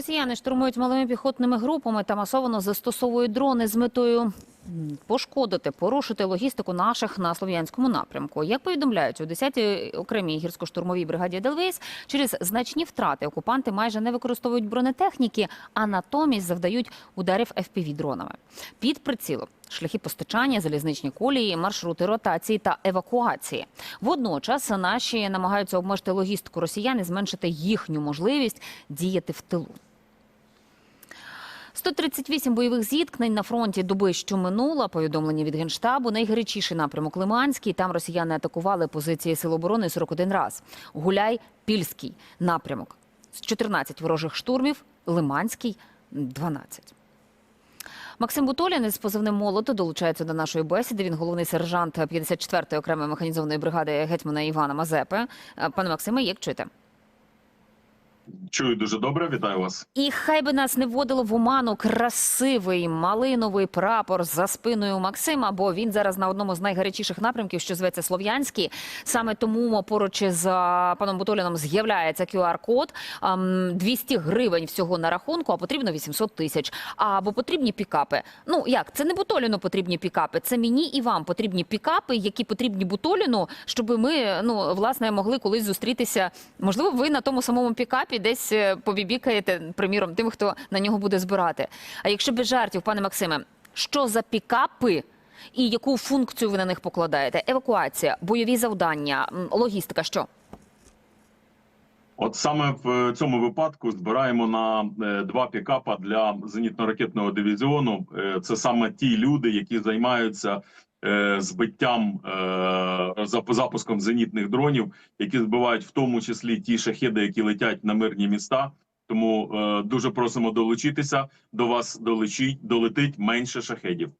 Росіяни штурмують малими піхотними групами та масово застосовують дрони з метою пошкодити, порушити логістику наших на слов'янському напрямку. Як повідомляють у 10-й окремій гірсько-штурмовій бригаді Делвейс, через значні втрати окупанти майже не використовують бронетехніки, а натомість завдають ударів fpv дронами під прицілом. Шляхи постачання, залізничні колії, маршрути ротації та евакуації. Водночас наші намагаються обмежити логістику росіян і зменшити їхню можливість діяти в тилу. 138 бойових зіткнень на фронті доби, що минула. Повідомлення від генштабу. Найгарячіший напрямок Лиманський. Там росіяни атакували позиції сил оборони 41 раз. Гуляй Пільський напрямок. З 14 ворожих штурмів. Лиманський 12. Максим Бутолін із позивним молото долучається до нашої бесіди. Він головний сержант 54-ї окремої механізованої бригади гетьмана Івана Мазепи. Е, Пане Максиме, як чуєте? Чую дуже добре, вітаю вас. І хай би нас не вводило в оману красивий малиновий прапор за спиною Максима, бо він зараз на одному з найгарячіших напрямків, що зветься Слов'янський. Саме тому поруч з паном Бутоліном з'являється QR-код. Ам, 200 гривень всього на рахунку, а потрібно 800 тисяч. Або потрібні пікапи. Ну як це не Бутоліну потрібні пікапи, це мені і вам потрібні пікапи, які потрібні Бутоліну, щоб ми ну власне могли колись зустрітися. Можливо, ви на тому самому пікапі десь е, побібікаєте, приміром, тим, хто на нього буде збирати. А якщо без жартів, пане Максиме, що за пікапи? І яку функцію ви на них покладаєте? Евакуація, бойові завдання, логістика. Що От саме в цьому випадку збираємо на е, два пікапа для зенітно-ракетного дивізіону. Е, Це саме ті люди, які займаються е, збиттям е, зап- запуском зенітних дронів, які збивають в тому числі ті шахеди, які летять на мирні міста. Тому е, дуже просимо долучитися до вас. Долечіть долетить менше шахедів.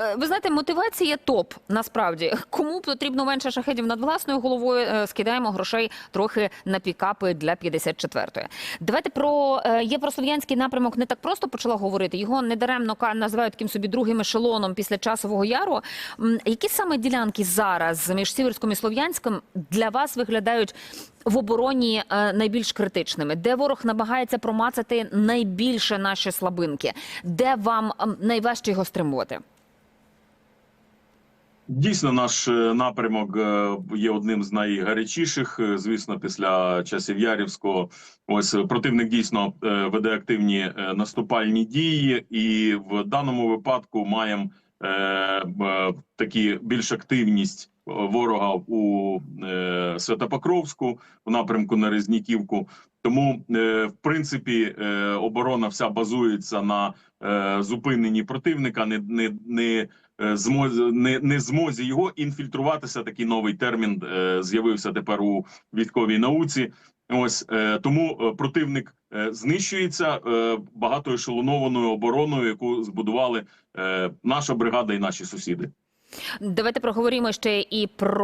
Е, ви знаєте, мотивація топ насправді. Кому потрібно менше шахедів над власною головою? е, Скидаємо грошей трохи на пікапи для 54-ї. Давайте про е, єврослов'янський напрямок не так просто почала говорити. Його недаремно називають таким собі другим ешелоном після часового яру. Які саме ділянки зараз між Сіверськом і Слов'янськом для вас виглядають в обороні найбільш критичними? Де ворог намагається промацати найбільше наші слабинки? Де вам найважче його стримувати? Дійсно, наш е, напрямок е, є одним з найгарячіших. Е, Звісно, після часів Ярівського. Ось противник дійсно веде активні наступальні дії, і в даному випадку маємо такі більш активність ворога у Святопокровську в напрямку на Резніківку. Тому, е, в принципі, е, оборона вся базується на е, зупиненні противника, не, не, не змозі не, не змозі його інфільтруватися. Такий новий термін з'явився тепер у військовій науці. Ось тому противник знищується е, багатоешелонованою обороною, яку збудували наша бригада і наші сусіди. Давайте проговоримо ще і про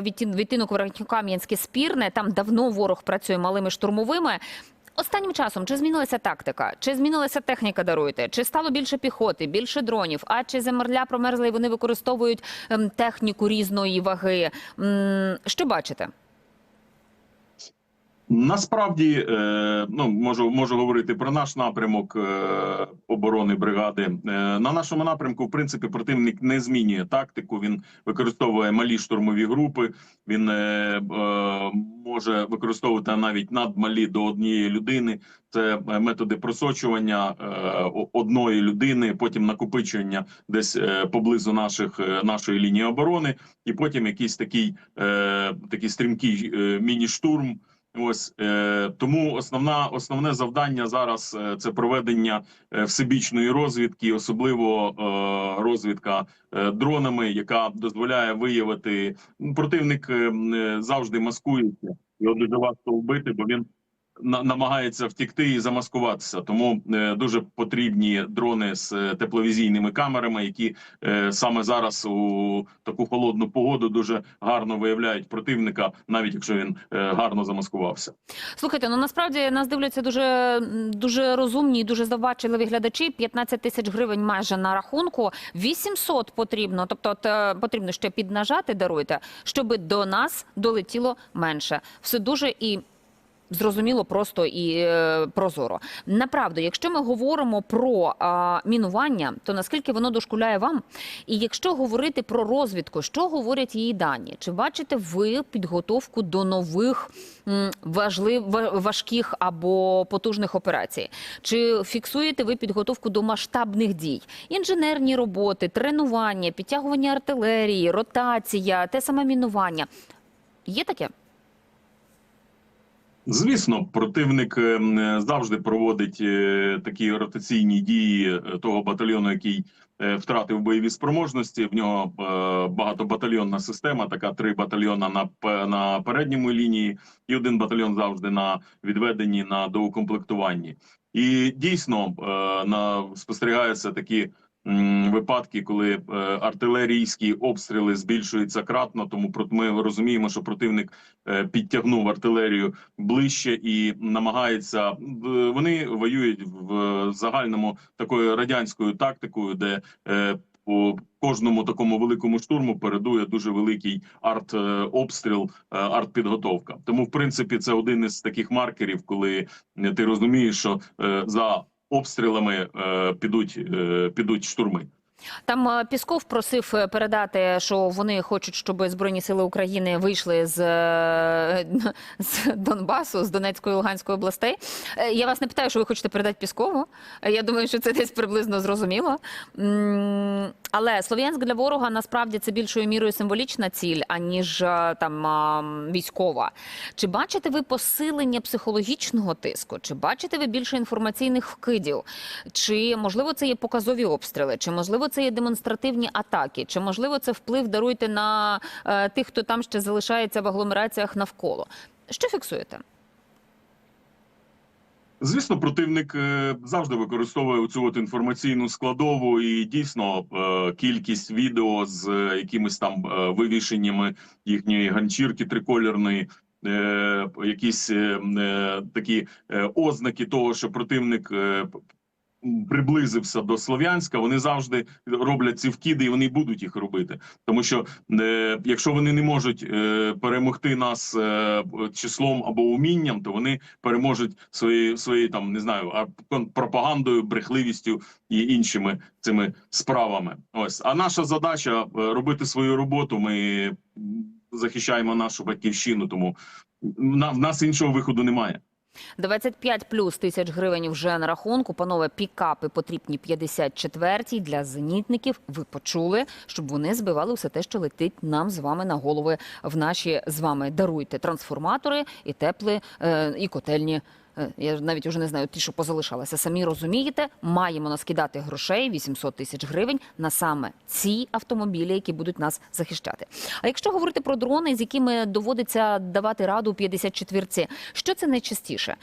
відтін- відтинок Верхньокам'янське спірне. Там давно ворог працює малими штурмовими. Останнім часом чи змінилася тактика, чи змінилася техніка, даруйте, чи стало більше піхоти, більше дронів, а чи земля промерзла і вони використовують ем, техніку різної ваги? Що бачите? Насправді, е, ну можу можу говорити про наш напрямок е, оборони бригади. Е, на нашому напрямку, в принципі, противник не змінює тактику. Він використовує малі штурмові групи. Він може використовувати навіть надмалі до однієї людини. Це методи просочування одної людини, потім накопичення десь поблизу наших нашої лінії оборони, і потім якийсь такий, такий стрімкий міні-штурм. Ось е, тому основна основне завдання зараз е, це проведення е, всебічної розвідки, особливо е, розвідка е, дронами, яка дозволяє виявити противник е, завжди маскується. Його дуже важко вбити, бо він намагається втікти і замаскуватися. Тому е, дуже потрібні дрони з е, тепловізійними камерами, які е, саме зараз у таку холодну погоду дуже гарно виявляють противника, навіть якщо він гарно замаскувався. Слухайте, ну насправді нас дивляться дуже дуже розумні і дуже завбачливі глядачі. 15 тисяч гривень майже на рахунку. 800 потрібно, тобто от, потрібно ще піднажати, даруйте, щоб до нас долетіло менше. Все дуже і Зрозуміло, просто і е, прозоро. Направду, якщо ми говоримо про а, мінування, то наскільки воно дошкуляє вам? І якщо говорити про розвідку, що говорять її дані? Чи бачите ви підготовку до нових м, важлив, важких або потужних операцій? Чи фіксуєте ви підготовку до масштабних дій? Інженерні роботи, тренування, підтягування артилерії, ротація, те саме мінування. Є таке? Звісно, противник е, е, завжди проводить е, такі ротаційні дії того батальйону, який втратив бойові спроможності. В нього багатобатальйонна система, така три батальйона на на передньому лінії, і один батальйон завжди на відведенні на доукомплектуванні. І дійсно на спостерігаються такі випадки, коли е, артилерійські обстріли збільшуються кратно. Тому ми розуміємо, що противник е, підтягнув артилерію ближче і намагається вони воюють в загальному такою радянською тактикою, де е, по кожному такому великому штурму передує дуже великий арт обстріл, е, артпідготовка. Тому, в принципі, це один із таких маркерів, коли ти розумієш, що за обстрілами е, підуть, е, підуть штурми. Там е, Пісков просив е, передати, що вони хочуть, щоб Збройні сили України вийшли з, е, з Донбасу, з Донецької і Луганської областей. Я вас не питаю, що ви хочете передати Піскову. Я думаю, що це десь приблизно зрозуміло. Але Слов'янськ для ворога насправді це більшою мірою символічна ціль, аніж там військова. Чи бачите ви посилення психологічного тиску? Чи бачите ви більше інформаційних вкидів? Чи можливо це є показові обстріли? Чи можливо це є демонстративні атаки? Чи можливо це вплив даруйте на е, тих, хто там ще залишається в агломераціях навколо? Що фіксуєте? Звісно, противник е, завжди використовує цю от інформаційну складову, і дійсно е, кількість відео з якимись там вивішеннями їхньої ганчірки триколірної. Якісь такі ознаки того, що противник приблизився до Слов'янська, вони завжди роблять ці вкиди, і вони будуть їх робити. Тому що е, якщо вони не можуть е, перемогти нас е, числом або умінням, то вони переможуть свої свої там не знаю, пропагандою, брехливістю і іншими цими справами. Ось а наша задача е, робити свою роботу. Ми захищаємо нашу батьківщину, тому на в нас іншого виходу немає. 25 плюс тисяч гривень вже на рахунку. Панове, пікапи потрібні 54-й для зенітників. Ви почули, щоб вони збивали все те, що летить нам з вами на голови в наші з вами даруйте трансформатори і теплі е, і котельні. Е, Я навіть уже не знаю, ті, що позалишалися. Самі розумієте, маємо наскидати грошей 800 тисяч гривень на саме ці автомобілі, які будуть нас захищати. А якщо говорити про дрони, з якими доводиться давати раду 54-ці, що це найчастіше?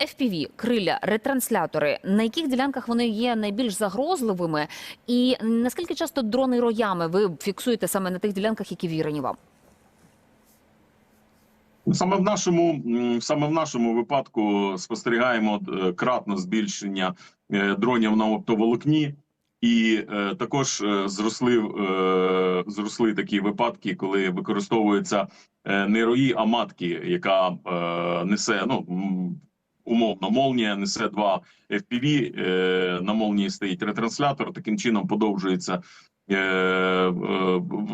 FPV, криля, ретранслятори. На яких ділянках вони є найбільш загрозливими? І наскільки часто дрони роями ви фіксуєте саме на тих ділянках, які вірені вам? Саме в нашому саме в нашому випадку спостерігаємо е, кратно збільшення е, дронів на оптоволокні, і е, також зросли зросли такі випадки, коли використовується не рої, а матки, яка несе ну умовно молнія, несе два FPV, на молнії стоїть ретранслятор. Таким чином подовжується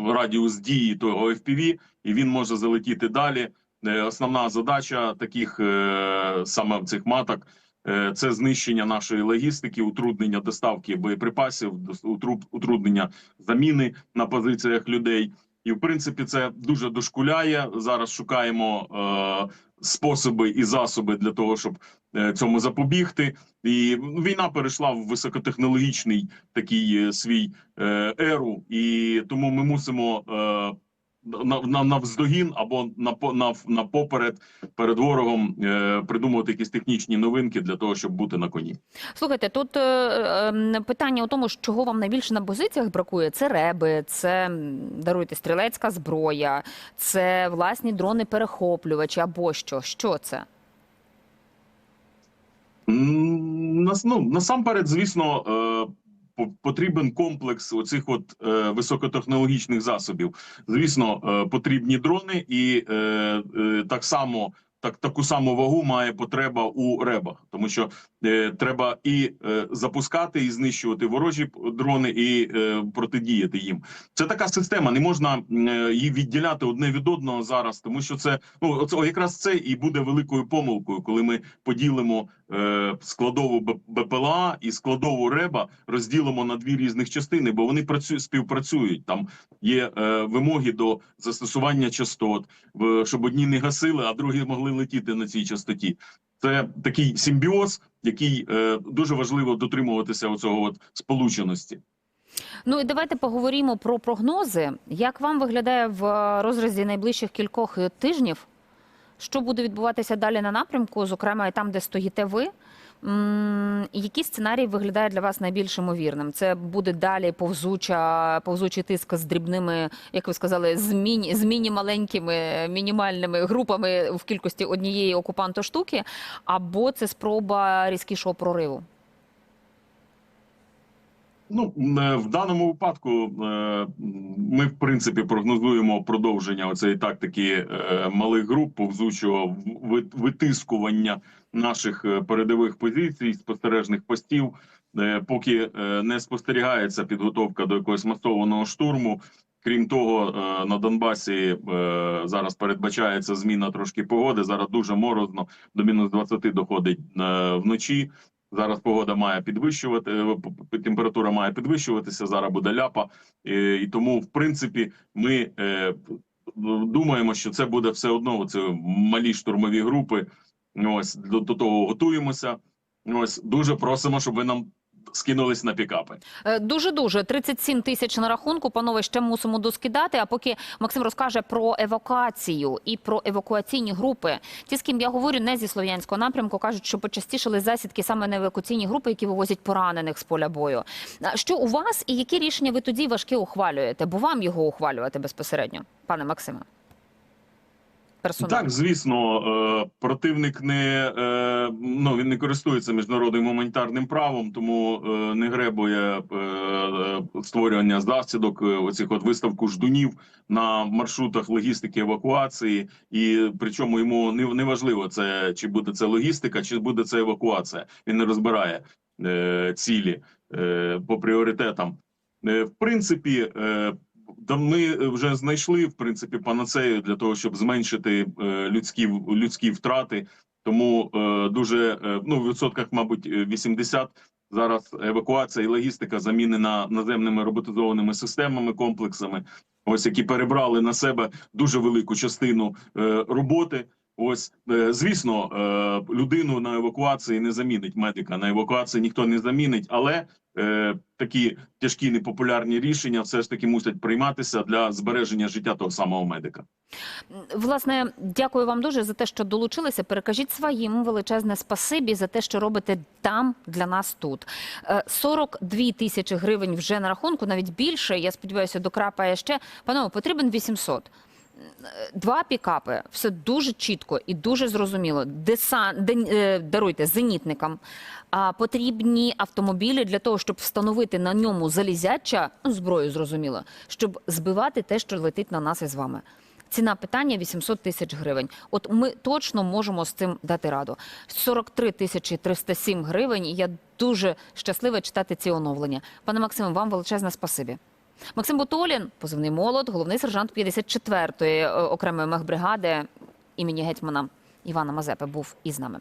радіус дії того FPV, і він може залетіти далі. Е, Основна задача таких е, саме цих маток е, це знищення нашої логістики, утруднення доставки боєприпасів, утруднення заміни на позиціях людей. І в принципі це дуже дошкуляє. Зараз шукаємо е, способи і засоби для того, щоб е, цьому запобігти. І ну, війна перейшла в високотехнологічний такий свій е, еру, і тому ми мусимо. Е, на, на, навздогін або на, на, на поперед перед ворогом е, придумувати якісь технічні новинки для того, щоб бути на коні. Слухайте, тут е, е, питання у тому, чого вам найбільше на позиціях бракує. Це реби, це даруйте стрілецька зброя, це власні дрони-перехоплювачі або що. Що це? Нас, ну, насамперед, звісно, е, потрібен комплекс оцих от е, високотехнологічних засобів. Звісно, е, потрібні дрони, і е, е, так само так таку саму вагу має потреба у ребах, тому що треба і е, запускати, і знищувати ворожі дрони, і е, протидіяти їм. Це така система. Не можна е, її відділяти одне від одного зараз, тому що це ну оце о, якраз це і буде великою помилкою, коли ми поділимо е, складову БПЛА і складову РЕБа розділимо на дві різних частини, бо вони працюють співпрацюють. Там є е, вимоги до застосування частот, щоб одні не гасили, а другі могли летіти на цій частоті. Це такий симбіоз, який е, дуже важливо дотримуватися оцього от сполученості. Ну і давайте поговоримо про прогнози. Як вам виглядає в е, розрізі найближчих кількох е, тижнів? Що буде відбуватися далі на напрямку, зокрема і там, де стоїте ви? Який сценарій виглядає для вас найбільш ймовірним? Це буде далі повзуча, повзучий тиск з дрібними, як ви сказали, з міні, з міні-маленькими мінімальними групами в кількості однієї окупанто штуки, або це спроба різкішого прориву? Ну е, в даному випадку е, ми в принципі прогнозуємо продовження оцеї тактики е, малих груп повзучого витискування наших е, передових позицій, спостережних постів, е, поки е, не спостерігається підготовка до якогось масованого штурму. Крім того, на Донбасі зараз передбачається зміна трошки погоди. Зараз дуже морозно, до мінус 20 доходить вночі. Зараз погода має підвищувати, температура має підвищуватися. Зараз буде ляпа, і, тому, в принципі, ми думаємо, що це буде все одно. Це малі штурмові групи. Ось до, до того готуємося. Ось дуже просимо, щоб ви нам скинулись на пікапи. Дуже дуже 37 тисяч на рахунку. Панове ще мусимо доскидати. А поки Максим розкаже про евакуацію і про евакуаційні групи. Ті, з ким я говорю, не зі слов'янського напрямку, кажуть, що почастішали засідки саме на евакуаційні групи, які вивозять поранених з поля бою. Що у вас і які рішення ви тоді важкі ухвалюєте? Бо вам його ухвалювати безпосередньо, пане Максиме? Персонально. Так, звісно, е, противник не е, ну він не користується міжнародним гуманітарним правом, тому е, не гребує створювання засідок, оцих от виставку ждунів на маршрутах логістики евакуації, і причому йому не, важливо це чи буде це логістика, чи буде це евакуація. Він не розбирає цілі по пріоритетам. В принципі. Е, ми вже знайшли в принципі панацею для того, щоб зменшити е, людські людські втрати. Тому е, дуже е, ну в відсотках, мабуть, е, 80 зараз евакуація і логістика замінена наземними роботизованими системами, комплексами, ось які перебрали на себе дуже велику частину е, роботи. Ось е, звісно, е, людину на евакуації не замінить медика. На евакуації ніхто не замінить, але е, такі тяжкі непопулярні рішення все ж таки мусять прийматися для збереження життя того самого медика. Власне, дякую вам дуже за те, що долучилися. Перекажіть своїм величезне спасибі за те, що робите там для нас тут. Е, 42 тисячі гривень вже на рахунку, навіть більше. Я сподіваюся, докрапає ще. Панове, потрібен 800. Два пікапи, все дуже чітко і дуже зрозуміло. Десан, ден- е, даруйте зенітникам. А потрібні автомобілі для того, щоб встановити на ньому залізяча ну, зброю, зрозуміло, щоб збивати те, що летить на нас із вами. Ціна питання 800 тисяч гривень. От ми точно можемо з цим дати раду. 43 тисячі 307 гривень. Я дуже щаслива читати ці оновлення. Пане Максиме, вам величезне спасибі. Максим Бутолін, позивний молод, головний сержант 54-ї е, окремої мехбригади імені гетьмана Івана Мазепи був із нами.